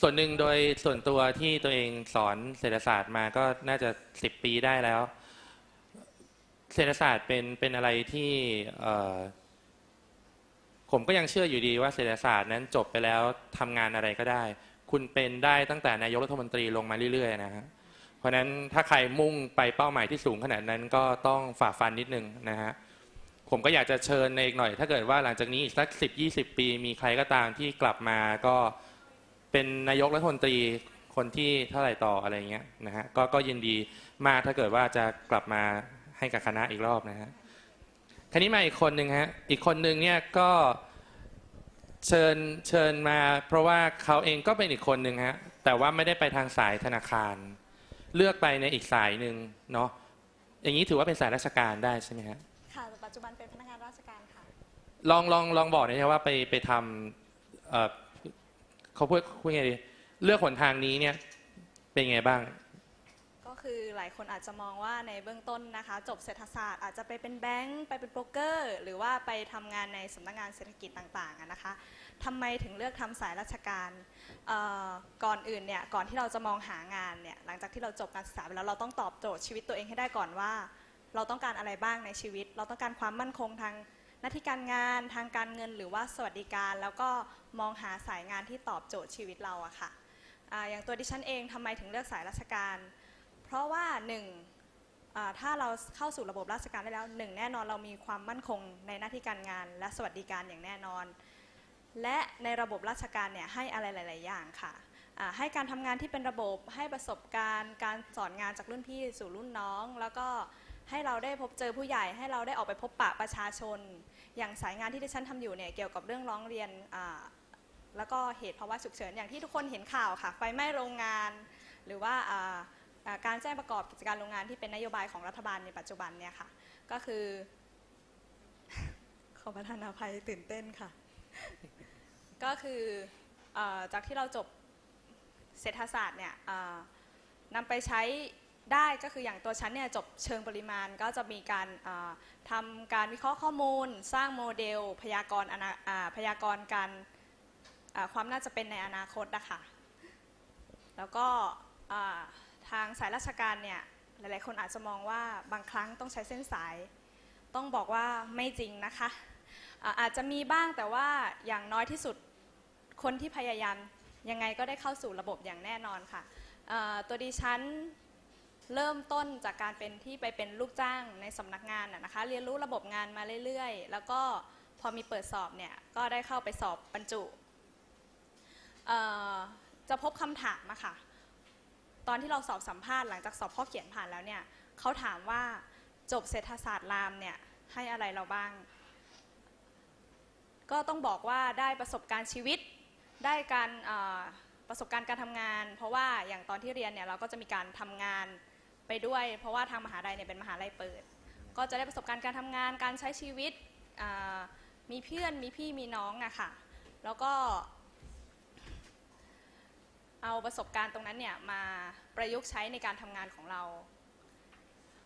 ส่วนหนึ่งโดยส่วนตัวที่ตัวเองสอนเศรษฐศาสตร์มาก็น่าจะสิบปีได้แล้ว เศรษฐศาสตร์เป็นเป็นอะไรที่ผมก็ยังเชื่ออยู่ดีว่าเศรษฐศาสตร์นั้นจบไปแล้วทำงานอะไรก็ได้ คุณเป็นได้ตั้งแต่นายกรัฐมนตรีลงมาเรื่อยๆนะฮะเพราะฉะนั้นถ้าใครมุ่งไปเป้าหมายที่สูงขนาดนั้นก็ต้องฝ่าฟันนิดนึงนะฮะผมก็อยากจะเชิญในอีกหน่อย ถ้าเกิดว่าหลังจากนี้อีกสักสิบยี่สิบปี มีใครก็ตามที่กลับมาก็ เป็นนายกรัฐมนตรีคนที่เท่าไหร่ต่ออะไรเงี้ยนะฮะก็ก็ยินดีมากถ้าเกิดว่าจะกลับมาให้กับคณะอีกรอบนะฮะคันนี้มาอีกคนหนึ่งฮะอีกคนหนึ่งเนี่ยก็เชิญเชิญมา เพราะว่าเขาเองก็เป็นอีกคนหนึ่งฮะแต่ว่าไม่ได้ไปทางสายธนาคาร เลือกไปในอีกสายหนึ่งเนาะอย่างนี้ถือว่าเป็นสายราชการได้ใช่ไหมฮะค่ะแต่ปัจจุบันเป็นพนักงานราชการค่ะลองลองลองบอกหน่อยนะว่าไปไปทำ เขาพูดพูดไงดีเลือกหนทางนี้เนี่ยเป็นไงบ้าง ก็คือหลายคนอาจจะมองว่าในเบื้องต้นนะคะ จบเศรษฐศาสตร์อาจจะไปเป็นแบงก์ไปเป็นโบรกเกอร์ หรือว่าไปทำงานในสำนักงานเศรษฐกิจต่างๆนะคะทำไมถึงเลือกทำสายราชการก่อนอื่นเนี่ยก่อนที่เราจะมองหางานเนี่ยหลังจากที่เราจบการศึกษาไปแล้วเราต้องตอบโจทย์ชีวิตตัวเองให้ได้ก่อนว่า เราต้องการอะไรบ้างในชีวิต เราต้องการความมั่นคงทาง หน้าที่การงานทางการเงินหรือว่าสวัสดิการ แล้วก็มองหาสายงานที่ตอบโจทย์ชีวิตเราอะค่ะอาอย่างตัวดิฉันเองทำไมถึงเลือกสายราชการ เพราะว่าหนึ่งถ้าเราเข้าสู่ระบบราชการได้แล้วหนึ่งแน่นอนเรามีความมั่นคงในหน้าที่การงาน และสวัสดิการอย่างแน่นอน และในระบบราชการเนี่ยให้อะไรหลาย ๆ อย่างค่ะให้การทำงานที่เป็นระบบให้ประสบการณ์ การสอนงานจากรุ่นพี่สู่รุ่นน้อง แล้วก็ ให้เราได้พบเจอผู้ใหญ่ ให้เราได้ออกไปพบปะประชาชน อย่างสายงานที่ดิฉันทำอยู่เนี่ยเกี่ยวกับเรื่องร้องเรียนแล้วก็เหตุภาวะฉุกเฉินอย่างที่ทุกคนเห็นข่าวค่ะไฟไหม้โรงงาน หรือว่าการแจ้งประกอบกิจการโรงงานที่เป็นนโยบายของรัฐบาลในปัจจุบันเนี่ยค่ะก็คือขอประทานอภัยตื่นเต้นค่ะ ก็คืออจากที่เราจบเศรษฐศาสตร์เนี่ยนำไปใช้ ได้ก็คืออย่างตัวฉันเนี่ยจบเชิงปริมาณก็จะมีการเอ่อทำการวิเคราะห์ข้อมูล สร้างโมเดล พยากรณ์พยากรณ์การความน่าจะเป็นในอนาคตนะคะแล้วก็ทางสายราชการเนี่ยหลายๆ คนอาจจะมองว่าบางครั้งต้องใช้เส้นสาย ต้องบอกว่าไม่จริงนะคะอาจจะมีบ้างแต่ว่าอย่างน้อยที่สุดคนที่พยายามยังไงก็ได้เข้าสู่ระบบอย่างแน่นอนค่ะตัวดิฉัน เริ่มต้นจากการเป็นที่ไปเป็นลูกจ้างในสำนักงานนะคะ เรียนรู้ระบบงานมาเรื่อยๆ แล้วก็พอมีเปิดสอบเนี่ยก็ได้เข้าไปสอบบรรจุจะพบคำถามอะค่ะตอนที่เราสอบสัมภาษณ์หลังจากสอบข้อเขียนผ่านแล้วเนี่ยเขาถามว่าจบเศรษฐศาสตร์รามเนี่ยให้อะไรเราบ้าง ก็ต้องบอกว่าได้ประสบการณ์ชีวิตได้การประสบการณ์การทำงาน เพราะว่าอย่างตอนที่เรียนเนี่ยเราก็จะมีการทำงาน ไปด้วย เพราะว่าทางมหาลัยเนี่ยเป็นมหาลัยเปิด ก็จะได้ประสบการณ์การทำงานการใช้ชีวิตอ่ามีเพื่อนมีพี่มีน้องอะค่ะ แล้วก็ เอาประสบการณ์ตรงนั้นเนี่ยมาประยุกต์ใช้ในการทำงานของเรา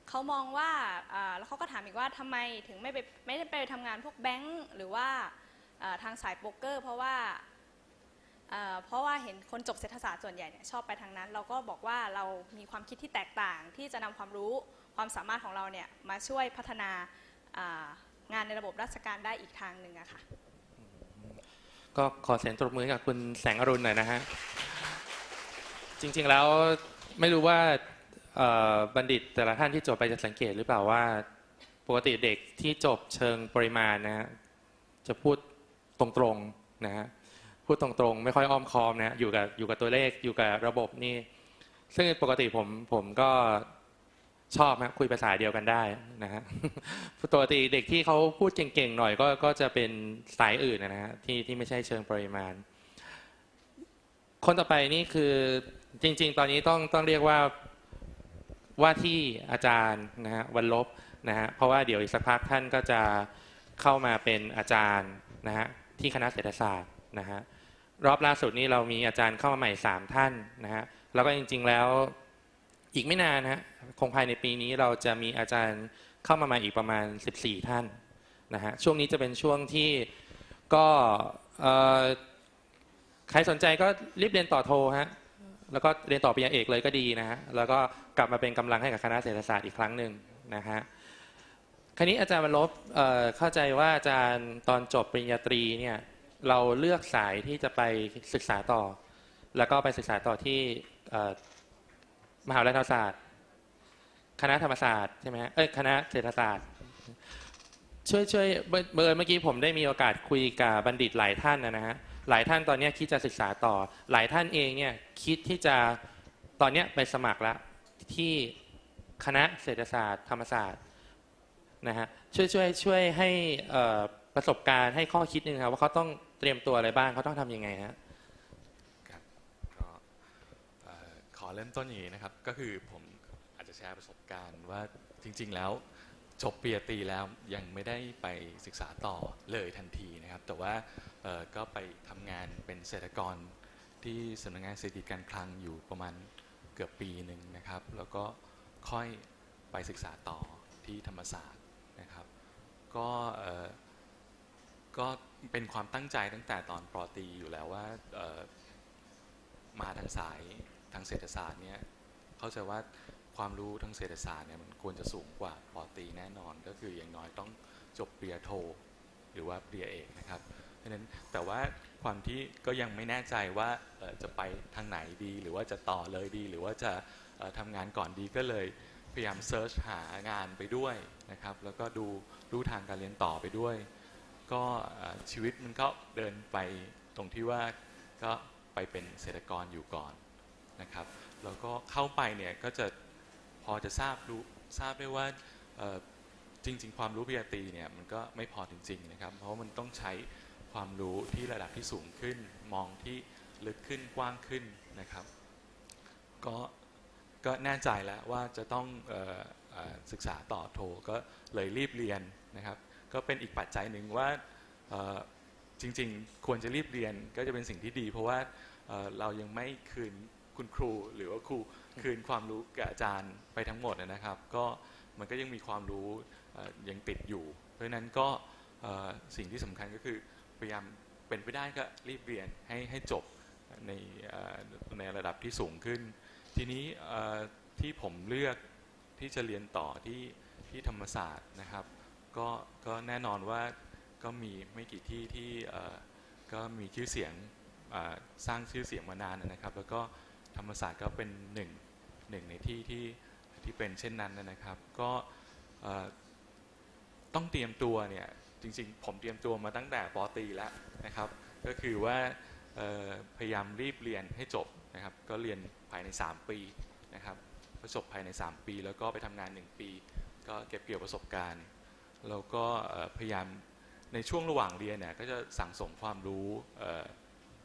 เขามองว่าอ่าแล้วเขาก็ถามอีกว่าทำไมถึงไม่ไปไม่ได้ไปทำงานพวกแบงก์หรือว่าอ่าทางสายโป๊กเกอร์ เพราะว่าอ่า เพราะว่าเห็นคนจบเศรษฐศาสตร์ส่วนใหญ่เนี่ยชอบไปทางนั้น เราก็บอกว่าเรามีความคิดที่แตกต่างที่จะนำความรู้ความสามารถของเราเนี่ยมาช่วยพัฒนางานในระบบราชการได้อีกทางหนึ่งอะค่ะก็ขอเสียงตบมือกับคุณแสงอรุณหน่อยนะฮะจริงๆแล้วไม่รู้ว่าบัณฑิตแต่ละท่านที่จบไปจะสังเกตหรือเปล่าว่าปกติเด็กที่จบเชิงปริมาณนะฮะจะพูดตรงๆนะฮะ พูดตรงๆ ไม่ค่อยอ้อมค้อมนะอยู่กับอยู่กับตัวเลขอยู่กับระบบนี่ ซึ่งปกติผมผมก็ชอบฮะคุยภาษาเดียวกันได้นะฮะปกติเด็กที่เขาพูดเก่งๆหน่อยก็ก็จะเป็นสายอื่นนะฮะที่ที่ไม่ใช่เชิงปริมาณ คนต่อไปนี่คือจริง ๆ ตอนนี้ต้องต้องเรียกว่าว่าที่อาจารย์นะฮะวันลบนะฮะเพราะว่าเดี๋ยวอีกสักพักท่านก็จะเข้ามาเป็นอาจารย์นะฮะที่คณะเศรษฐศาสตร์นะฮะ รอบล่าสุดนี้เรามีอาจารย์เข้ามาใหม่สามท่านนะฮะแล้วก็จริง ๆแล้วอีกไม่นานนะฮะคงภายในปีนี้เราจะมีอาจารย์เข้ามาใหม่อีกประมาณ 14 ท่านนะฮะช่วงนี้จะเป็นช่วงที่ก็ใครสนใจก็รีบเรียนต่อโทฮะแล้วก็เรียนต่อปริญญาเอกเลยก็ดีนะฮะแล้วก็กลับมาเป็นกำลังให้กับคณะเศรษฐศาสตร์อีกครั้งหนึ่งนะฮะคราวนี้อาจารย์บรรลบเข้าใจว่าอาจารย์ตอนจบปริญญาตรีเนี่ย เราเลือกสายที่จะไปศึกษาต่อ แล้วก็ไปศึกษาต่อที่มหาวิทยาลัยธรรมศาสตร์ คณะธรรมศาสตร์ใช่ไหมฮะเอ้ยคณะเศรษฐศาสตร์ ช่วยช่วยเบอร์เบอเมื่อกี้ผมได้มีโอกาสคุยกับบัณฑิตหลายท่านนะฮะหลายท่านตอนนี้คิดจะศึกษาต่อ หลายท่านเองเนี่ยคิดที่จะตอนนี้ไปสมัครแล้วที่คณะเศรษฐศาสตร์ ธรรมศาสตร์นะฮะช่วยช่วยช่วยให้ประสบการณ์ให้ข้อคิดหนึงครับว่าเขาต้อง เตรียมตัวอะไรบ้างเขาต้องทำยังไงฮะครับก็ขอเริ่มต้นอย่างนี้นะครับ ก็คือผมอาจจะแชร์ประสบการณ์ว่าจริง ๆ แล้วจบปริญญาตรีแล้วยังไม่ได้ไปศึกษาต่อเลยทันทีนะครับ แต่ว่าก็ไปทำงานเป็นเศรษฐกรที่สำนักงานเศรษฐกิจการคลังอยู่ประมาณเกือบปีหนึ่งนะครับ แล้วก็ค่อยไปศึกษาต่อที่ธรรมศาสตร์นะครับ ก็ก็ เป็นความตั้งใจตั้งแต่ตอนปรตีอยู่แล้วว่ามาทางสายทางเศรษฐศาสตร์เนี่ยเข้าใจว่าความรู้ทางเศรษฐศาสตร์เนี่ยมันควรจะสูงกว่าปอตีแน่นอน ก็คืออย่างน้อยต้องจบเปริญญาโท หรือว่าเปริญญาเอกนะครับเพราะฉะนั้นแต่ว่าความที่ก็ยังไม่แน่ใจว่าจะไปทางไหนดี หรือว่าจะต่อเลยดี หรือว่าจะเอ่อทำงานก่อนดีก็เลยพยายามเซิร์ชหางานไปด้วยนะครับแล้วก็ดูรูทางการเรียนต่อไปด้วย ก็ชีวิตมันก็เดินไปตรงที่ว่าก็ไปเป็นเศรษฐกรอยู่ก่อนนะครับ แล้วก็เข้าไปเนี่ยก็จะพอจะทราบรู้ทราบได้ว่าจริง ๆ ความรู้ปริญญาตรีเนี่ยมันก็ไม่พอจริง ๆ นะครับ เพราะมันต้องใช้ความรู้ที่ระดับที่สูงขึ้น มองที่ลึกขึ้นกว้างขึ้นนะครับ ก็ก็แน่ใจแล้วว่าจะต้องออศึกษาต่อโทก็เลยรีบเรียนนะครับ ก็เป็นอีกปัจจัยหนึ่งว่าจริงๆ ควรจะรีบเรียนก็จะเป็นสิ่งที่ดี เพราะว่าเรายังไม่คืนคุณครู หรือว่าครูคืนความรู้แก่อาจารย์ไปทั้งหมดนะครับ ก็มันก็ยังมีความรู้ยังติดอยู่ เพราะฉะนั้นก็สิ่งที่สำคัญก็คือพยายามเป็นไปได้ก็รีบเรียนให้ให้จบในในระดับที่สูงขึ้น ทีนี้ที่ผมเลือกที่จะเรียนต่อที่ที่ธรรมศาสตร์นะครับ ก็ก็แน่นอนว่าก็มีไม่กี่ที่ที่ก็มีชื่อเสียงสร้างชื่อเสียงมานานนะครับ แล้วก็ธรรมศาสตร์ก็เป็นหนึ่งหนึ่งในที่ที่ที่เป็นเช่นนั้นนะครับ ก็ต้องเตรียมตัวเนี่ยจริงๆ ผมเตรียมตัวมาตั้งแต่ปอตีแล้วนะครับ ก็คือว่าพยายามรีบเรียนให้จบนะครับ ก็เรียนภายใน 3 ปีนะครับก็จบภายใน 3 ปี แล้วก็ไปทำงาน 1 ปี ก็เก็บเกี่ยวประสบการณ์ แล้วก็พยายามในช่วงระหว่างเรียนเนี่ยก็จะสั่งสมความรู้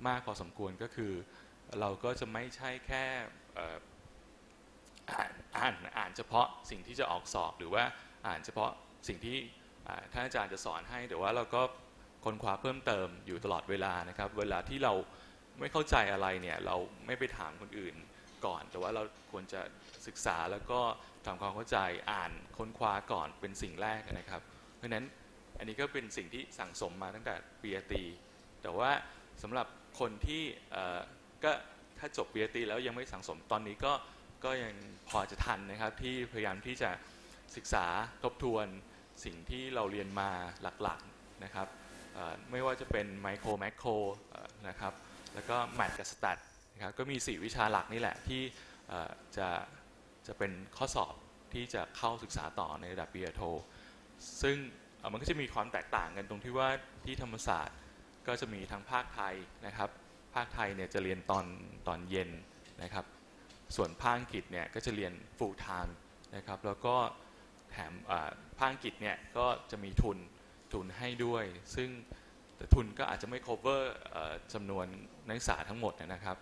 มากพอสมควรก็คือ เราก็จะไม่ใช่แค่อ่านอ่านอ่านเฉพาะสิ่งที่จะออกสอบหรือว่าอ่านเฉพาะสิ่งที่ท่านอาจารย์จะสอนให้แต่ว่าเราก็ค้นคว้าเพิ่มเติมอยู่ตลอดเวลานะครับ เวลาที่เราไม่เข้าใจอะไรเนี่ยเราไม่ไปถามคนอื่นก่อน แต่ว่าเราควรจะศึกษาแล้วก็ทำความเข้าใจอ่านค้นคว้าก่อนเป็นสิ่งแรกนะครับ เพราะนั้นอันนี้ก็เป็นสิ่งที่สั่งสมมาตั้งแต่ปริญญาตรีแต่ว่าสำหรับคนที่ก็ถ้าจบปริญญาตรีแล้วยังไม่สั่งสมตอนนี้ก็ก็ยังพอจะทันนะครับที่พยายามที่จะศึกษาทบทวนสิ่งที่เราเรียนมาหลักๆนะครับไม่ว่าจะเป็นไมโครแมคโครนะครับแล้วก็แมทกับสแตทนะครับก็มี 4 วิชาหลักนี่แหละที่จะจะเป็นข้อสอบที่จะเข้าศึกษาต่อในระดับปริญญาโท ซึ่งมันก็จะมีความแตกต่างกันตรงที่ว่าที่ธรรมศาสตร์ก็จะมีทั้งภาคไทยนะครับ ภาคไทยเนี่ยจะเรียนตอนตอนเย็นนะครับ ส่วนภาคอังกฤษเนี่ยก็จะเรียน full time นะครับ แล้วก็แถมภาคอังกฤษเนี่ยก็จะมีทุนทุนให้ด้วย ซึ่งแต่ทุนก็อาจจะไม่ cover จำนวนนักศึกษาทั้งหมดนะครับ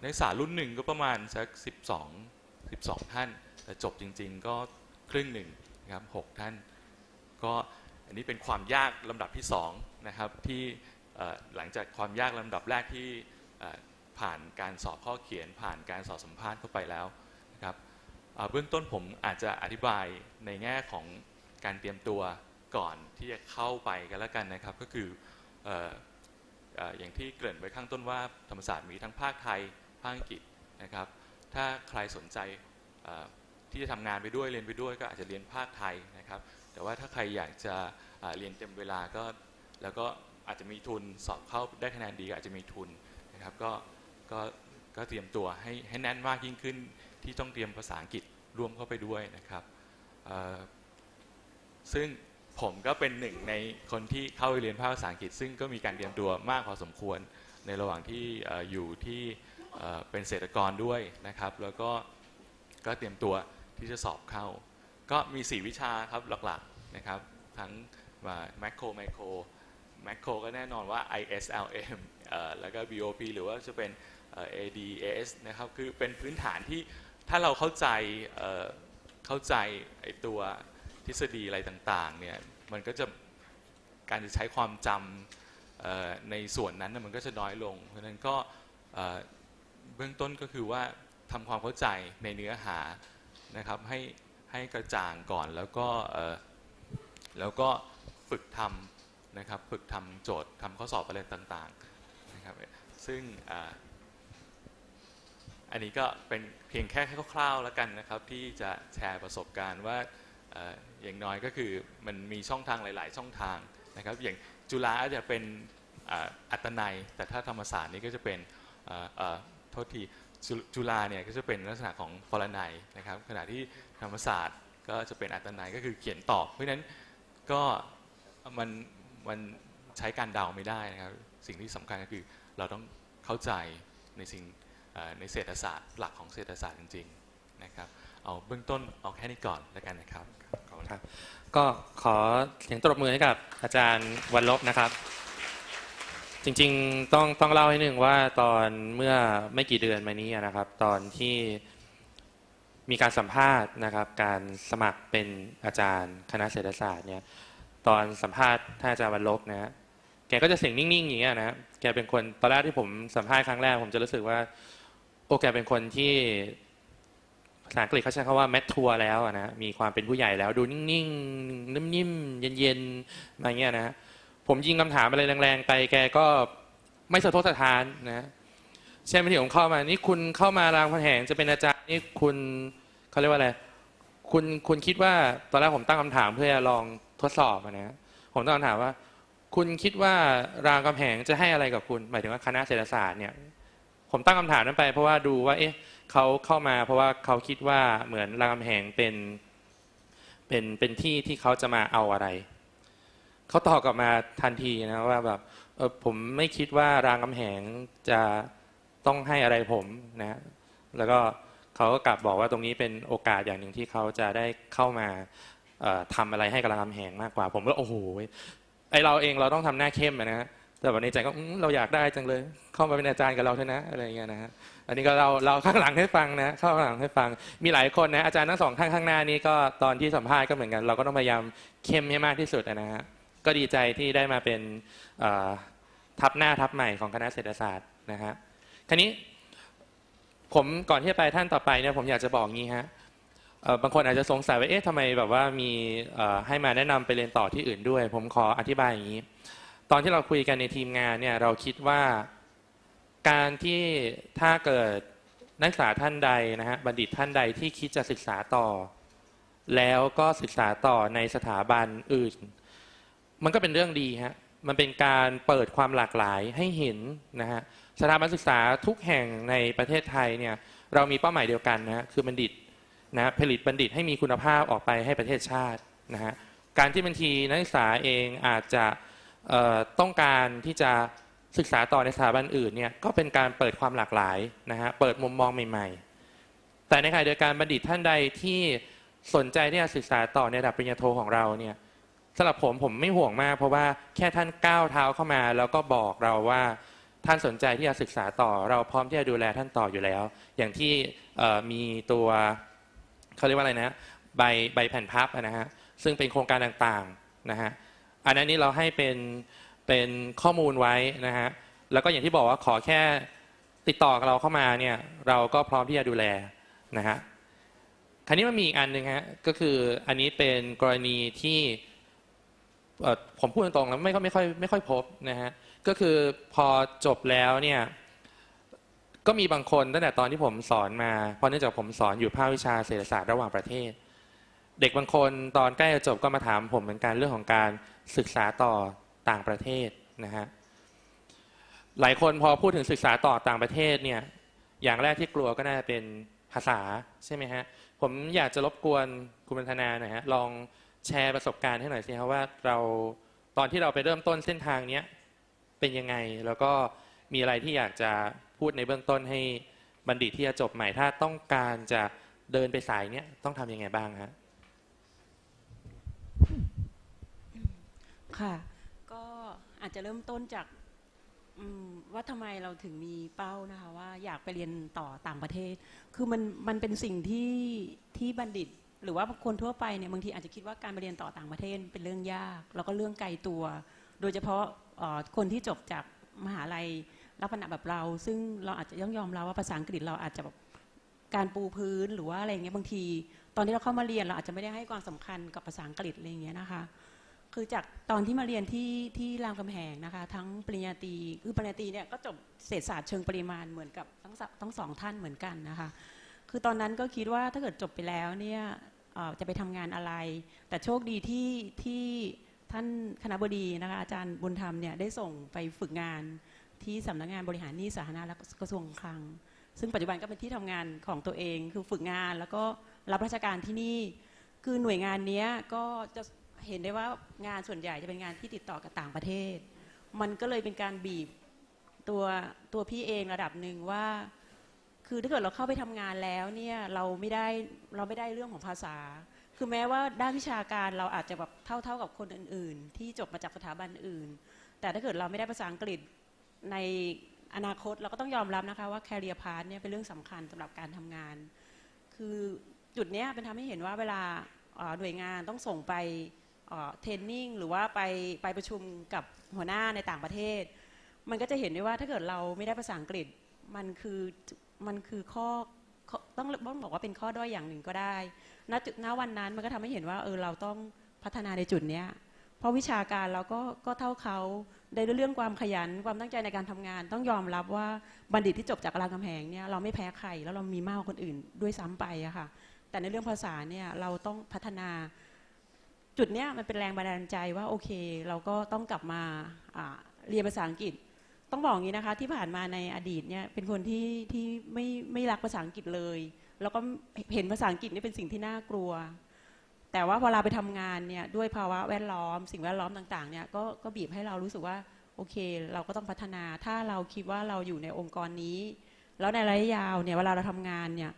นักศึกษารุ่นหนึ่งก็ประมาณสัก 12 12 ท่าน แต่จบจริง ๆ ก็ครึ่งหนึ่งนะครับ6ท่าน ก็อันนี้เป็นความยากลำดับที่2นะครับที่หลังจากความยากลำดับแรกที่ผ่านการสอบข้อเขียน ผ่านการสอบสัมภาษณ์เข้าไปแล้วนะครับเบื้องต้นผมอาจจะอธิบายในแง่ของการเตรียมตัวก่อนที่จะเข้าไปกันแล้วกันนะครับ ก็คือออย่างที่เกริ่นไว้ข้างต้นว่าธรรมศาสตร์มีทั้งภาคไทยภาคอังกฤษนะครับ ถ้าใครสนใจ ที่จะทำงานไปด้วยเรียนไปด้วยก็อาจจะเรียนภาคไทยนะครับ แต่ว่าถ้าใครอยากจะเรียนเต็มเวลาก็ แล้วก็อาจจะมีทุนสอบเข้าได้คะแนนดีก็อาจจะมีทุนนะครับก็ก็ก็เตรียมตัวให้ให้แน่นมากยิ่งขึ้นที่ต้องเตรียมภาษาอังกฤษร่วมเข้าไปด้วยนะครับซึ่งผมก็เป็นหนึ่งในคนที่เข้าไปเรียนภาคภาษาอังกฤษ ซึ่งก็มีการเตรียมตัวมากพอสมควรในระหว่างที่อยู่ที่เอ่อเป็นเศรษฐกรด้วยนะครับ แล้วก็ก็เตรียมตัว ที่จะสอบเข้า ก็มี 4 วิชาครับหลักๆนะครับ ทั้งแมคโครไมโครแมคโครก็แน่นอนว่า ISLM แล้วก็ BOP หรือว่าจะเป็น ads นะครับ คือเป็นพื้นฐานที่ถ้าเราเข้าใจเเข้าใจไอตัวทฤษฎีอะไรต่างๆเนี่ยมันก็จะการจะใช้ความจำในส่วนนั้นมันก็จะน้อยลง เพราะฉะนั้นก็เบื้องต้นก็คือว่าทำความเข้าใจในเนื้อหา นะครับให้ให้กระจ่างก่อนแล้วก็แล้วก็ฝึกทำนะครับฝึกทำโจทย์ทำข้อสอบอะไรต่างๆนะครับซึ่งอ,อันนี้ก็เป็นเพียงแค่คร่าวๆแล้วกันนะครับที่จะแชร์ประสบการณ์ว่าออย่างน้อยก็คือมันมีช่องทางหลาย ๆ ช่องทางนะครับอย่างจุฬาอาจจะเป็นอ,อัตนัย แต่ถ้าธรรมศาสตร์นี่ก็จะเป็นอ่อเออโทษที จุฬาเนี่ยก็จะเป็นลักษณะของปรนัยนะครับขณะที่ธรรมศาสตร์ก็จะเป็นอัตนัยก็คือเขียนตอบ เพราะฉะนั้นก็มันมันใช้การเดาไม่ได้นะครับสิ่งที่สำคัญก็คือเราต้องเข้าใจในสิ่งในเศรษฐศาสตร์หลักของเศรษฐศาสตร์จริงๆนะครับเอาเบื้องต้นเอาแค่นี้ก่อนแล้วกันนะครับขอบคุณครับ ก็ขอเสียงตบมือให้กับอาจารย์วันลบนะครับ จริงๆต้องต้องเล่าให้หนึ่งว่าตอนเมื่อไม่กี่เดือนมานี้นะครับ ตอนที่มีการสัมภาษณ์นะครับ การสมัครเป็นอาจารย์คณะเศรษฐศาสตร์เนี่ยตอนสัมภาษณ์ท่านอาจารย์วันลบนะฮะแกก็จะเสียงนิ่งๆอย่างเงี้ยนะแกเป็นคนตอนแรกที่ผมสัมภาษณ์ครั้งแรก ผมจะรู้สึกว่าโอ้แกเป็นคนที่ภาษาอังกฤษเขาใช้คำว่าแมททัวร์แล้วอะนะมีความเป็นผู้ใหญ่แล้ว ดูนิ่งๆนิ่มๆเย็นๆอะไรเงี้ยนะ ผมยิงคำถามอะไรแรงๆไปแกก็ไม่สะทกสะท้านนะเช่นบางทีผมเข้ามานี่คุณเข้ามารามคำแหงจะเป็นอาจารย์นี่คุณเขาเรียกว่าอะไรคุณคุณคิดว่าตอนแรกผมตั้งคำถามเพื่อลองทดสอบนะผมตั้งคำถามว่า คุณคิดว่ารามคำแหงจะให้อะไรกับคุณ หมายถึงว่าคณะเศรษฐศาสตร์เนี่ยผมตั้งคำถามนั้นไป เพราะว่าดูว่า เอ๊ะเขาเข้ามา เพราะว่าเขาคิดว่าเหมือนรามคำแหงเป็นเป็นเป็นที่ที่เขาจะมาเอาอะไร เขาตอบกลับมาทันทีนะว่าแบบเออผมไม่คิดว่ารามคำแหงจะต้องให้อะไรผมนะ แล้วก็เขาก็กลับบอกว่าตรงนี้เป็นโอกาสอย่างหนึ่งที่เขาจะได้เข้ามาเอ่อทำอะไรให้กับรามคำแหงมากกว่า ผมก็โอ้โหไอเราเองเราต้องทำหน้าเข้มอะนะแต่วันในใจก็เราอยากได้จังเลย เข้ามาเป็นอาจารย์กับเราเถอะนะอะไรเงี้ยนะฮะอันนี้ก็เราเราข้างหลังให้ฟังนะข้างหลังให้ฟังมีหลายคนนะอาจารย์ทั้งสองท่านข้างหน้านี้ก็ตอนที่สัมภาษณ์ก็เหมือนกัน เราก็ต้องพยายามเข้มให้มากที่สุดนะฮะ ก็ดีใจที่ได้มาเป็นทับหน้าทับใหม่ของคณะเศรษฐศาสตร์นะฮะทีนี้ผมก่อนที่จะไปท่านต่อไปเนี่ยผมอยากจะบอกงี้ฮะบางคนอาจจะสงสัยว่าเอ๊ะทำไมแบบว่ามีให้มาแนะนำไปเรียนต่อที่อื่นด้วย ผมขออธิบายอย่างนี้ ตอนที่เราคุยกันในทีมงานเนี่ยเราคิดว่าการที่ถ้าเกิดนักศึกษาท่านใดนะฮะบัณฑิตท่านใดที่คิดจะศึกษาต่อ แล้วก็ศึกษาต่อในสถาบันอื่น มันก็เป็นเรื่องดีฮะมันเป็นการเปิดความหลากหลายให้เห็นนะฮะสถาบันศึกษาทุกแห่งในประเทศไทยเนี่ยเรามีเป้าหมายเดียวกันนะฮะคือบัณฑิตนะผลิตบัณฑิตให้มีคุณภาพออกไปให้ประเทศชาตินะฮะการที่บางทีนักศึกษาเองอาจจะต้องการที่จะศึกษาต่อในสถาบันอื่นเนี่ยก็เป็นการเปิดความหลากหลายนะฮะเปิดมุมมองใหม่ ๆ แต่ในขณะเดียวกันบัณฑิตท่านใดที่สนใจที่จะศึกษาต่อในระดับปริญญาโทของเราเนี่ย สำหรับผมผมไม่ห่วงมาก เพราะว่าแค่ท่านก้าวเท้าเข้ามา แล้วก็บอกเราว่าท่านสนใจที่จะศึกษาต่อ เราพร้อมที่จะดูแลท่านต่ออยู่แล้ว อย่างที่มีตัวเขาเรียกว่าอะไรนะใบใบแผ่นพับนะฮะซึ่งเป็นโครงการต่างๆนะฮะอันนั้นนี่เราให้เป็นเป็นข้อมูลไว้นะฮะแล้วก็อย่างที่บอกว่าขอแค่ติดต่อกับเราเข้ามาเนี่ยเราก็พร้อมที่จะดูแลนะฮะคราวนี้มันมีอีกอันหนึ่งฮะก็คืออันนี้เป็นกรณีที่ ผมพูดตรงๆแล้วไม่ค่อยไม่ค่อยไม่ค่อยพบนะฮะก็คือพอจบแล้วเนี่ยก็มีบางคนตั้งแต่ตอนที่ผมสอนมาเพราะเนื่องจากผมสอนอยู่ภาควิชาเศรษฐศาสตร์ระหว่างประเทศ เด็กบางคนตอนใกล้จะจบก็มาถามผมเหมือนกันเรื่องของการศึกษาต่อต่างประเทศนะฮะหลายคนพอพูดถึงศึกษาต่อต่างประเทศเนี่ยอย่างแรกที่กลัวก็น่าจะเป็นภาษาใช่ไหมฮะผมอยากจะรบกวนคุณบรรณนาหน่อยฮะลอง แชร์ประสบการณ์ให้หน่อยสิครับว่าเราตอนที่เราไปเริ่มต้นเส้นทางเนี้ยเป็นยังไง แล้วก็มีอะไรที่อยากจะพูดในเบื้องต้นให้บัณฑิตที่จะจบใหม่ถ้าต้องการจะเดินไปสายเนี้ยต้องทำยังไงบ้างฮะค่ะ ก็อาจจะเริ่มต้นจากว่าทำไมเราถึงมีเป้านะคะว่าอยากไปเรียนต่อต่างประเทศ คือมันมันเป็นสิ่งที่ที่บัณฑิต หรือว่าคนทั่วไปเนี่ยบางทีอาจจะคิดว่าการไปเรียนต่อต่างประเทศเป็นเรื่องยาก แล้วก็เรื่องไกลตัว โดยเฉพาะคนที่จบจากมหาลัยลักษณะแบบเรา ซึ่งเราอาจจะต้องยอมรับว่าภาษาอังกฤษเราอาจจะแบบการปูพื้นหรือว่าอะไรเงี้ยบางที ตอนที่เราเข้ามาเรียนเราอาจจะไม่ได้ให้ความสำคัญกับภาษาอังกฤษอะไรเงี้ยนะคะ คือจากตอนที่มาเรียนที่ที่รามคำแหงนะคะ ทั้งปริญญาตรีคือปริญญาตรีเนี่ยก็จบเศรษฐศาสตร์เชิงปริมาณเหมือนกับทั้งสทั้งสองท่านเหมือนกันนะคะ คือตอนนั้นก็คิดว่าถ้าเกิดจบไปแล้วเนี่ย จะไปทำงานอะไร แต่โชคดีที่ที่ท่านคณะบดีนะคะอาจารย์บุญธรรมเนี่ยได้ส่งไปฝึกงานที่สำนักงานบริหารหนี้สาธารณะและกระทรวงคลัง ซึ่งปัจจุบันก็เป็นที่ทำงานของตัวเองคือฝึกงานแล้วก็รับราชการที่นี่ คือหน่วยงานนี้ก็จะเห็นได้ว่างานส่วนใหญ่จะเป็นงานที่ติดต่อกับต่างประเทศ มันก็เลยเป็นการบีบตัวตัวพี่เองระดับหนึ่งว่า คือถ้าเกิดเราเข้าไปทำงานแล้วเนี่ยเราไม่ได้เราไม่ได้เรื่องของภาษา คือแม้ว่าด้านวิชาการเราอาจจะแบบเท่าเท่ากับคนอื่น ๆ ที่จบมาจากสถาบันอื่น แต่ถ้าเกิดเราไม่ได้ภาษาอังกฤษในอนาคตเราก็ต้องยอมรับนะคะว่า career path เนี่ยเป็นเรื่องสำคัญสำหรับการทำงาน คือจุดเนี้ยเป็นทำให้เห็นว่าเวลาหน่วยงานต้องส่งไปเทรนนิ่งหรือว่าไปไปประชุมกับหัวหน้าในต่างประเทศ มันก็จะเห็นได้ว่าถ้าเกิดเราไม่ได้ภาษาอังกฤษมันคือ มันคือข้อต้องต้องบอกว่าเป็นข้อด้อยอย่างหนึ่งก็ได้ ณ จุด ณ วันนั้นมันก็ทำให้เห็นว่าเออเราต้องพัฒนาในจุดเนี้ย เพราะวิชาการเราก็ก็เท่าเขาในเรื่องความขยันความตั้งใจในการทำงาน ต้องยอมรับว่าบัณฑิตที่จบจากรามคำแหงเนี่ยเราไม่แพ้ใครแล้วเรามีมากกว่าคนอื่นด้วยซ้ำไปอะค่ะ แต่ในเรื่องภาษาเนี่ยเราต้องพัฒนาจุดเนี้ยมันเป็นแรงบันดาลใจว่าโอเค เราก็ต้องกลับมาเรียนภาษาอังกฤษ ต้องบอกอย่างนี้นะคะ ที่ผ่านมาในอดีตเนี่ยเป็นคนที่ที่ไม่ไม่รักภาษาอังกฤษเลย แล้วก็เห็นภาษาอังกฤษนี่เป็นสิ่งที่น่ากลัว แต่ว่าพอเวลาไปทำงานเนี่ยด้วยภาวะแวดล้อม สิ่งแวดล้อมต่างๆเนี่ยก็ก็บีบให้เรารู้สึกว่าโอเค เราก็ต้องพัฒนาถ้าเราคิดว่าเราอยู่ในองค์กรนี้ แล้วในระยะยาวเนี่ยเวลาเราทำงานเนี่ย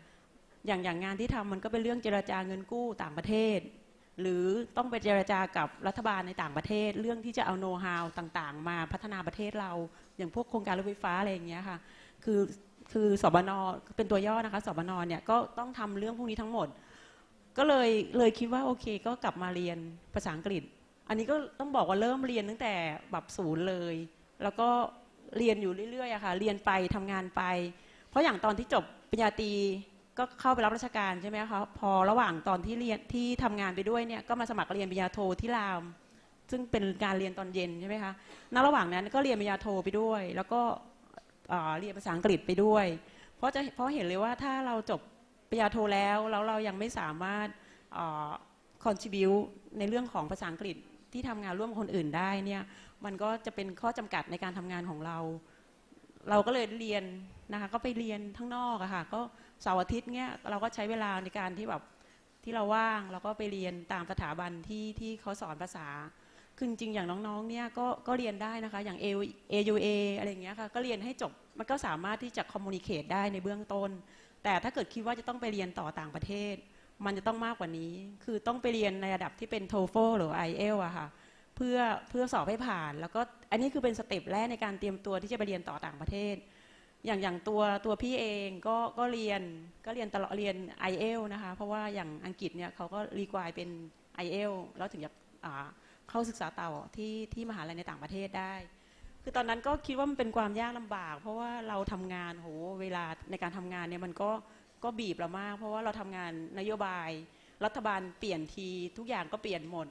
อย่างอย่างงานที่ทำมันก็เป็นเรื่องเจรจาเงินกู้ต่างประเทศ หรือต้องไปเจรจากับรัฐบาลในต่างประเทศ เรื่องที่จะเอาโน้ตฮาวต่างๆ มาพัฒนาประเทศเรา อย่างพวกโครงการรถไฟฟ้าอะไรอย่างเงี้ยค่ะคือคือสบนเป็นตัวย่อนะคะสบนเนี่ยก็ต้องทำเรื่องพวกนี้ทั้งหมด ก็เลยเลยคิดว่าโอเค ก็กลับมาเรียนภาษาอังกฤษ อันนี้ก็ต้องบอกว่าเริ่มเรียนตั้งแต่แบบศูนย์เลย แล้วก็เรียนอยู่เรื่อยๆอะค่ะเรียนไปทำงานไป เพราะอย่างตอนที่จบปริญญาตรี ก็เข้าไปรับราชการใช่ไหมคะพอระหว่างตอนที่เรียนที่ทำงานไปด้วยเนี่ยก็มาสมัครเรียนปริญญาโทที่ราม ซึ่งเป็นการเรียนตอนเย็นใช่ไหมคะณระหว่างนั้นก็เรียนปริญญาโทไปด้วย แล้วก็เรียนภาษาอังกฤษไปด้วย เพราะจะเพราะเห็นเลยว่าถ้าเราจบปริญญาโทแล้วแล้วเรายังไม่สามารถคอนทิบิวในเรื่องของภาษาอังกฤษที่ทำงานร่วมคนอื่นได้เนี่ยมันก็จะเป็นข้อจำกัดในการทำงานของเรา เราก็เลยเรียนนะคะก็ไปเรียนทั้งนอกอะค่ะก็ เสาร์อาทิตย์เนี้ยเราก็ใช้เวลาในการที่แบบที่เราว่างเราก็ไปเรียนตามสถาบันที่ที่เขาสอนภาษาคือจริงอย่างน้องๆเนี่ยก็ก็เรียนได้นะคะ อย่าง AUA อะไรอย่างเงี้ยค่ะก็เรียนให้จบมันก็สามารถที่จะคอมมูนิเคตได้ในเบื้องต้น แต่ถ้าเกิดคิดว่าจะต้องไปเรียนต่อต่างประเทศ มันจะต้องมากกว่านี้ คือต้องไปเรียนในระดับที่เป็น TOEFL หรือ IELTS อะค่ะเพื่อเพื่อสอบให้ผ่าน แล้วก็อันนี้คือเป็นสเต็ปแรกในการเตรียมตัวที่จะไปเรียนต่อต่างประเทศ อย่างอย่างตัวตัวพี่เองก็ก็เรียนก็เรียนตลอดเรียน i อเอลนะคะ เพราะว่าอย่างอังกฤษเนี่ยเขาก็รีควายเป็น i อเอลแล้วถึงจะอ่าเข้าศึกษาต่อที่ที่มหาลัยในต่างประเทศได้ คือตอนนั้นก็คิดว่ามันเป็นความยากลำบาก เพราะว่าเราทำงานโหเวลาในการทำงานเนี่ยมันก็ก็บีบเรามาก เพราะว่าเราทำงานนโยบาย รัฐบาลเปลี่ยนทีทุกอย่างก็เปลี่ยนหมด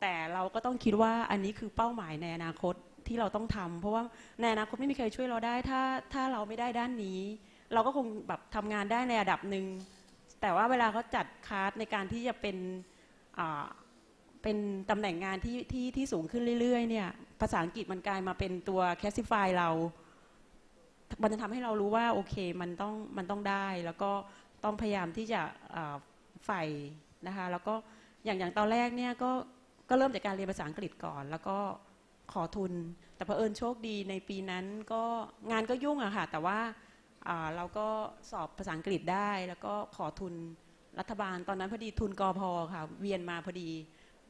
แต่เราก็ต้องคิดว่าอันนี้คือเป้าหมายในอนาคต ที่เราต้องทำเพราะว่าในอนาคตไม่มีใครช่วยเราได้ถ้าถ้าเราไม่ได้ด้านนี้ เราก็คงแบบทำงานได้ในระดับหนึ่งแต่ว่าเวลาเขาจัดคลาสในการที่จะเป็นเป็นตำแหน่งงานที่ที่ที่สูงขึ้นเรื่อยๆเนี่ยภาษาอังกฤษมันกลายมาเป็นตัว classify เรา มันจะทำให้เรารู้ว่าโอเคมันต้องมันต้องได้ แล้วก็ต้องพยายามที่จะอ่าใฝ่นะคะแล้วก็อย่างอย่างตอนแรกเนี่ยก็ก็เริ่มจากการเรียนภาษาอังกฤษก่อน แล้วก็ ขอทุน แต่เผอิญโชคดีในปีนั้นก็งานก็ยุ่งอะค่ะ แต่ว่าเราก็สอบภาษาอังกฤษได้ แล้วก็ขอทุนรัฐบาล ตอนนั้นพอดีทุนกอพอค่ะ เวียนมาพอดี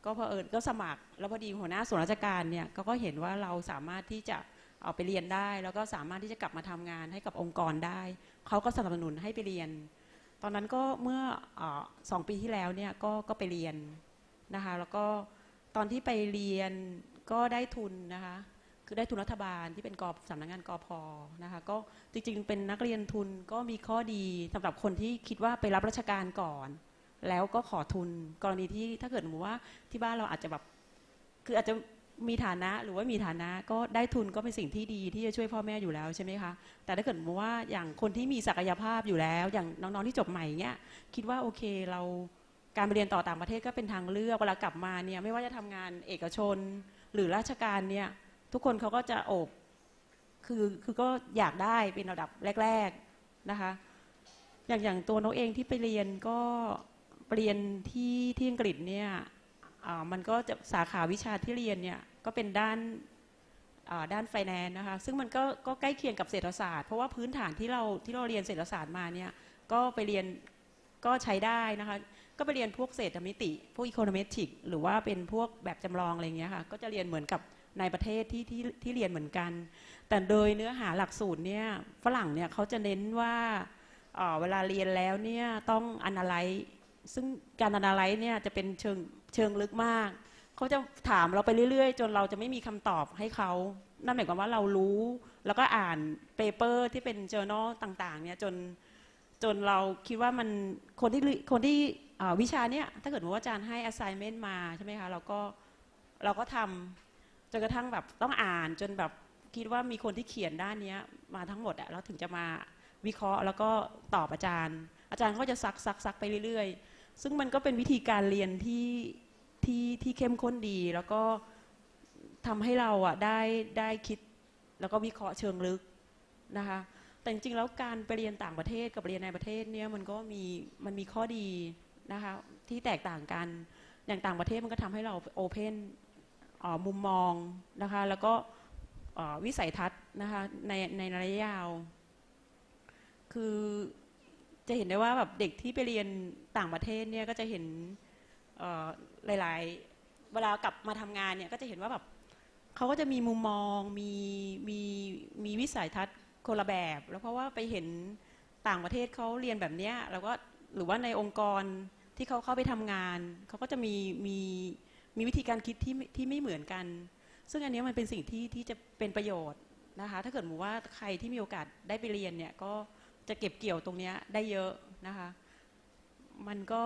ก็เผอิญก็สมัคร แล้วพอดีหัวหน้าส่วนราชการเนี่ยก็ก็เห็นว่าเราสามารถที่จะเอาไปเรียนได้ แล้วก็สามารถที่จะกลับมาทำงานให้กับองค์กรได้เขาก็สนับสนุนให้ไปเรียน ตอนนั้นก็เมื่อเออสองปีที่แล้วเนี่ยก็ก็ไปเรียนนะคะแล้วก็ตอนที่ไปเรียน ก็ได้ทุนนะคะคือได้ทุนรัฐบาลที่เป็นกอบสำนักงานกอพอนะคะก็จริงๆ เป็นนักเรียนทุนก็มีข้อดีสำหรับคนที่คิดว่าไปรับราชการก่อน แล้วก็ขอทุนกรณีที่ถ้าเกิดสมมติว่าที่บ้านเราอาจจะแบบคืออาจจะมีฐานะหรือว่ามีฐานะก็ได้ทุนก็เป็นสิ่งที่ดีที่จะช่วยพ่อแม่อยู่แล้วใช่ไหมคะแต่ถ้าเกิดมว่าอย่างคนที่มีศักยภาพอยู่แล้ว อย่างน้องๆที่จบใหม่เนี้ยคิดว่าโอเคเราการไปเรียนต่อต่างประเทศก็เป็นทางเลือกเวลากลับมาเนี่ยไม่ว่าจะทำงานเอกชน หรือราชการเนี่ยทุกคนเขาก็จะโอบ คือคือก็อยากได้เป็นระดับแรก ๆนะคะ อย่างอย่างตัวนกเองที่ไปเรียนก็ปเรียนที่ที่อังกฤษเนี่ยมันก็จะสาขาวิชาที่เรียนเนี่ยก็เป็นด้านด้านไฟแนนซ์นะคะ ซึ่งมันก็ก็ใกล้เคียงกับเศรษฐศาสตร์ เพราะว่าพื้นฐานที่เราที่เราเรียนเศรษฐศาสตร์มาเนี่ยก็ไปเรียนก็ใช้ได้นะคะ ก็ไปเรียนพวกเศรษฐมิติ พวกอีโคโนเมตริกหรือว่าเป็นพวกแบบจำลองอะไรเงี้ยค่ะ ก็จะเรียนเหมือนกับในประเทศที่ที่ที่เรียนเหมือนกัน แต่โดยเนื้อหาหลักสูตรเนี่ยฝรั่งเนี่ยเขาจะเน้นว่าเออเวลาเรียนแล้วเนี่ยต้อง analyze ซึ่งการ analyze เนี่ยจะเป็นเชิงเชิงลึกมาก เขาจะถามเราไปเรื่อยๆ จนเราจะไม่มีคำตอบให้เขา นั่นหมายความว่าเรารู้ แล้วก็อ่านเปเปอร์ที่เป็น journal ต่างๆเนี่ยจนจนเราคิดว่ามันคนที่คนที่ วิชาเนี่ยถ้าเกิดว่าอาจารย์ให้ assignment มาใช่ไหมคะเราก็เราก็ทำจนกระทั่งแบบต้องอ่านจนแบบคิดว่ามีคนที่เขียนด้านเนี้ยมาทั้งหมดอะแล้วถึงจะมาวิเคราะห์ แล้วก็ตอบอาจารย์ อาจารย์ก็จะซักซักซักไปเรื่อยๆ ซึ่งมันก็เป็นวิธีการเรียนที่ที่ที่เข้มข้นดี แล้วก็ทำให้เราอะได้ได้คิด แล้วก็วิเคราะห์เชิงลึกนะคะแต่จริงๆแล้วการไปเรียนต่างประเทศกับเรียนในประเทศเนี่ยมันก็มีมันมีข้อดี นะคะที่แตกต่างกันอย่างต่างประเทศมันก็ทำให้เราโอเพนมุมมองนะคะแล้วก็วิสัยทัศน์นะคะในในระยะยาว คือจะเห็นได้ว่าแบบเด็กที่ไปเรียนต่างประเทศเนี่ยก็จะเห็นหลาย ๆ เวลากลับมาทำงานเนี่ยก็จะเห็นว่าแบบเขาก็จะมีมุมมองมีมีมีวิสัยทัศน์คนละแบบ แล้วเพราะว่าไปเห็นต่างประเทศเขาเรียนแบบเนี้ยแล้วก็ หรือว่าในองค์กรที่เขาเข้าไปทำงาน เขาก็จะมีมีมีวิธีการคิดที่ที่ไม่เหมือนกัน ซึ่งอันนี้มันเป็นสิ่งที่ที่จะเป็นประโยชน์นะคะ ถ้าเกิดหมูว่าใครที่มีโอกาสได้ไปเรียนเนี่ยก็จะเก็บเกี่ยวตรงนี้ได้เยอะนะคะ มันก็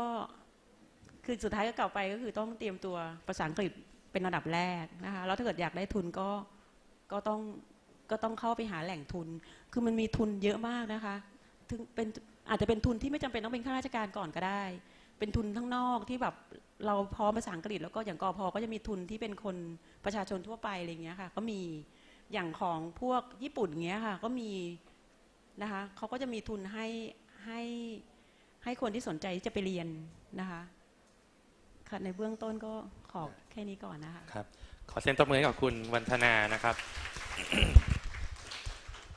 คือสุดท้ายก็กลับไปก็คือต้องเตรียมตัวภาษาอังกฤษเป็นระดับแรกนะคะแล้วถ้าเกิดอยากได้ทุนก็ก็ต้องก็ต้องเข้าไปหาแหล่งทุน คือมันมีทุนเยอะมากนะคะ ถึงเป็น อาจจะเป็นทุนที่ไม่จำเป็นต้องเป็นข้าราชการก่อนก็ได้ เป็นทุนข้างนอกที่แบบเราพร้อมภาษาอังกฤษแล้วก็อย่างกอพอก็จะมีทุนที่เป็นคนประชาชนทั่วไปอะไรเงี้ยค่ะ ก็มีอย่างของพวกญี่ปุ่นเงี้ยค่ะ ก็มีนะคะเขาก็จะมีทุนให้ให้ให้คนที่สนใจที่จะไปเรียนนะคะค่ะในเบื้องต้นก็ขอแค่นี้ก่อนนะคะครับขอเซ็นตบมือให้กับคุณวันธนานะครับ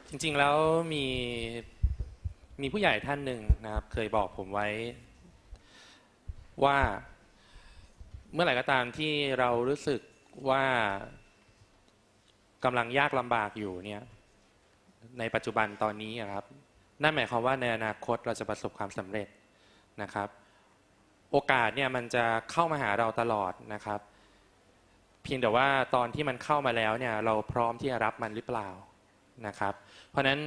จริงๆแล้วมี มีผู้ใหญ่ท่านหนึ่งนะครับ เคยบอกผมไว้ว่าเมื่อไหร่ก็ตามที่เรารู้สึกว่ากำลังยากลำบากอยู่เนี่ยในปัจจุบันตอนนี้อะครับ นั่นหมายความว่าในอนาคตเราจะประสบความสำเร็จนะครับ โอกาสเนี่ยมันจะเข้ามาหาเราตลอดนะครับ เพียงแต่ว่าตอนที่มันเข้ามาแล้วเนี่ยเราพร้อมที่จะรับมันหรือเปล่านะครับ เพราะนั้น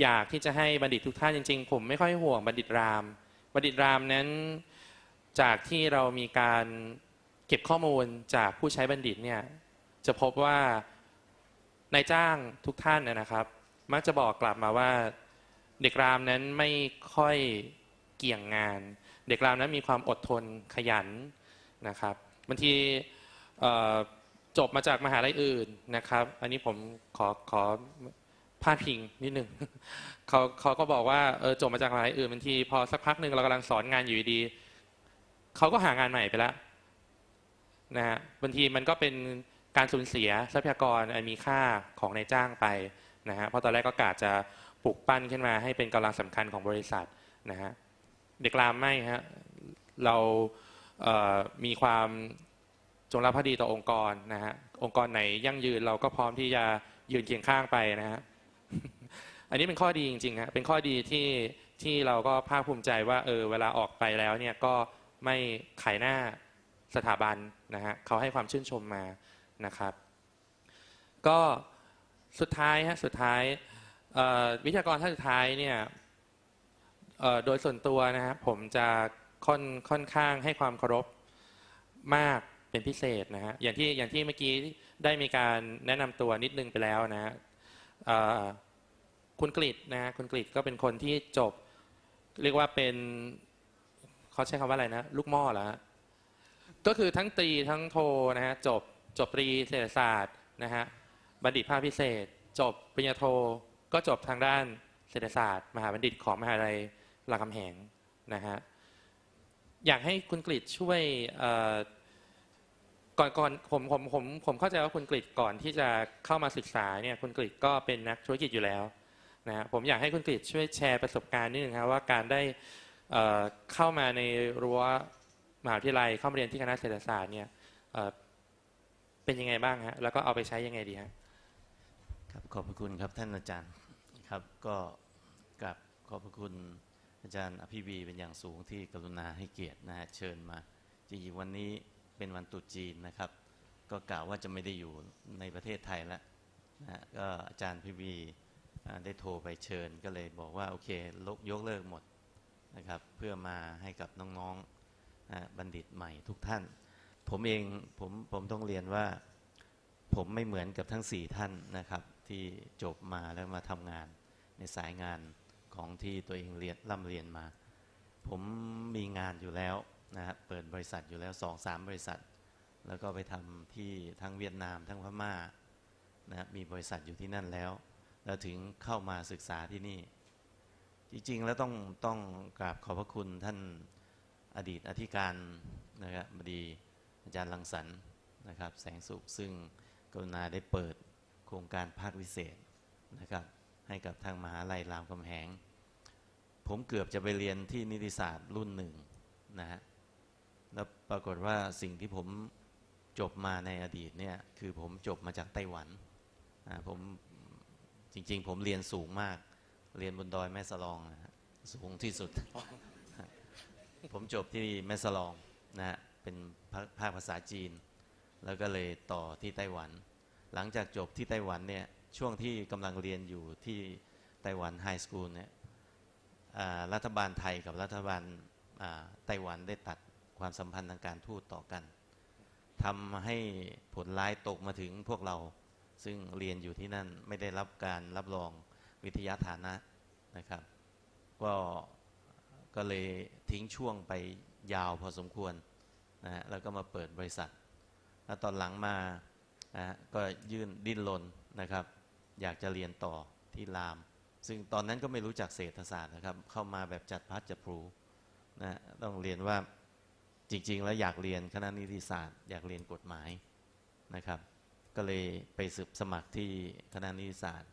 อยากที่จะให้บัณฑิตทุกท่านจริง ๆ ผมไม่ค่อยห่วงบัณฑิตราม บัณฑิตรามนั้นจากที่เรามีการเก็บข้อมูลจากผู้ใช้บัณฑิตเนี่ยจะพบว่านายจ้างทุกท่านนะครับ มักจะบอกกลับมาว่าเด็กรามนั้นไม่ค่อยเกี่ยงงาน เด็กรามนั้นมีความอดทนขยันนะครับบางทีจบมาจากมหาลัยอื่นนะครับ อันนี้ผมขอขอ พาดพิงนิดหนึ่งเขาเขาก็บอกว่าเออจบมาจากมหาลัยอื่นบางทีพอสักพักหนึ่งเรากำลังสอนงานอยู่ดีเขาก็หางานใหม่ไปแล้วนะฮะบางทีมันก็เป็นการสูญเสียทรัพยากรอันมีค่าของนายจ้างไปนะฮะเพราะตอนแรกก็กะจะปลูกปั้นขึ้นมาให้เป็นกำลังสำคัญของบริษัทนะฮะเด็กรามไม่ฮะเราเมีความจงรักภักดีต่อองค์กรนะฮะองค์กรไหนยั่งยืนเราก็พร้อมที่จะยืนเคียงข้างไปนะฮะ อันนี้เป็นข้อดีจริงๆฮะเป็นข้อดีที่ที่เราก็ภาคภูมิใจว่าเออเวลาออกไปแล้วเนี่ยก็ไม่ขายหน้าสถาบันนะฮะเขาให้ความชื่นชมมานะครับ ก็สุดท้ายฮะสุดท้ายวิทยากรท่านสุดท้ายเนี่ยโดยส่วนตัวนะฮะผมจะค่อนค่อนข้างให้ความเคารพมากเป็นพิเศษนะฮะอย่างที่อย่างที่เมื่อกี้ได้มีการแนะนำตัวนิดนึงไปแล้วนะ คุณกฤษนะคุณกฤษก็เป็นคนที่จบ เรียกว่าเป็นเขาใช้คำว่าอะไรนะ ลูกหม้อเหรอฮะก็คือทั้งตรีทั้งโทนะฮะจบจบตรีเศรษฐศาสตร์นะฮะบัณฑิตภาคพิเศษ จบปริญญาโทก็จบทางด้านเศรษฐศาสตร์ มหาบัณฑิตของมหาลัยรามคำแหงนะฮะอยากให้คุณกฤษช่วยเก่อนก่อนผมผมผมผมเข้าใจว่าคุณกฤษก่อนที่จะเข้ามาศึกษาเนี่ยคุณกฤษก็เป็นนักธุรกิจอยู่แล้วนะผมอยากให้คุณกฤษช่วยแชร์ประสบการณ์นิดนึงครับว่าการได้เข้ามาในรั้วมหาวิทยาลัยเข้ามาเรียนที่คณะเศรษฐศาสตร์เนี่ยเอ่อเป็นยังไงบ้างฮะแล้วก็เอาไปใช้ยังไงดีฮะครับขอบพระคุณครับท่านอาจารย์ครับก็กับขอบพระคุณอาจารย์อภิวีเป็นอย่างสูงที่กรุณาให้เกียรตินะฮะเชิญมาจริงๆวันนี้ เป็นวันตรุษจีนนะครับ ก็กล่าวว่าจะไม่ได้อยู่ในประเทศไทยแล้วนะก็อาจารย์พิวีได้โทรไปเชิญก็เลยบอกว่า โอเคลกยกเลิกหมดนะครับ เพื่อมาให้กับน้องๆบัณฑิตใหม่ทุกท่าน ผมเองผมผมต้องเรียนว่า ผมไม่เหมือนกับทั้งสี่ท่านนะครับ ที่จบมาแล้วมาทำงานในสายงานของที่ตัวเองเรียนร่ำเรียนมา ผมมีงานอยู่แล้ว นะครับเปิดบริษัทอยู่แล้วสองสามบริษัท แล้วก็ไปทำที่ทั้งเวียดนามทั้งพม่านะมีบริษัทอยู่ที่นั่นแล้ว แล้วถึงเข้ามาศึกษาที่นี่ จริงๆ แล้วต้องต้องกราบขอบพระคุณท่านอดีตอธิการนะครับบดีอาจารย์ลังสรรค์นะครับ แสงสุขซึ่งกรุณาได้เปิดโครงการภาควิเศษนะครับ ให้กับทางมหาลัยรามคำแหง ผมเกือบจะไปเรียนที่นิติศาสตร์รุ่นหนึ่งนะฮะ แล้วปรากฏว่าสิ่งที่ผมจบมาในอดีตเนี่ยคือผมจบมาจากไต้หวันผมจริง ๆ ผมเรียนสูงมาก เรียนบนดอยแม่สลองนะสูงที่สุด ผมจบที่แม่สลองนะฮะเป็นภาคภาษาจีน แล้วก็เลยต่อที่ไต้หวัน หลังจากจบที่ไต้หวันเนี่ยช่วงที่กำลังเรียนอยู่ที่ไต้หวันไฮสคูลเนี่ยรัฐบาลไทยกับรัฐบาลไต้หวันได้ตัด ความสัมพันธ์ทางการทูตต่อกันทำให้ผลร้ายตกมาถึงพวกเรา ซึ่งเรียนอยู่ที่นั่นไม่ได้รับการรับรองวิทยาฐานะนะครับ ก็ก็เลยทิ้งช่วงไปยาวพอสมควรนะฮะแล้วก็มาเปิดบริษัท แล้วตอนหลังมานะก็ยื่นดิ้นรนนะครับ อยากจะเรียนต่อที่ราม ซึ่งตอนนั้นก็ไม่รู้จักเศรษฐศาสตร์นะครับ เข้ามาแบบจัดพัดจัดพลูนะต้องเรียนว่า จริง ๆ แล้วอยากเรียนคณะนิติศาสตร์ อยากเรียนกฎหมายนะครับ ก็เลยไปสืบสมัครที่คณะนิติศาสตร์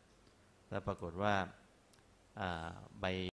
แล้วปรากฏว่าใบ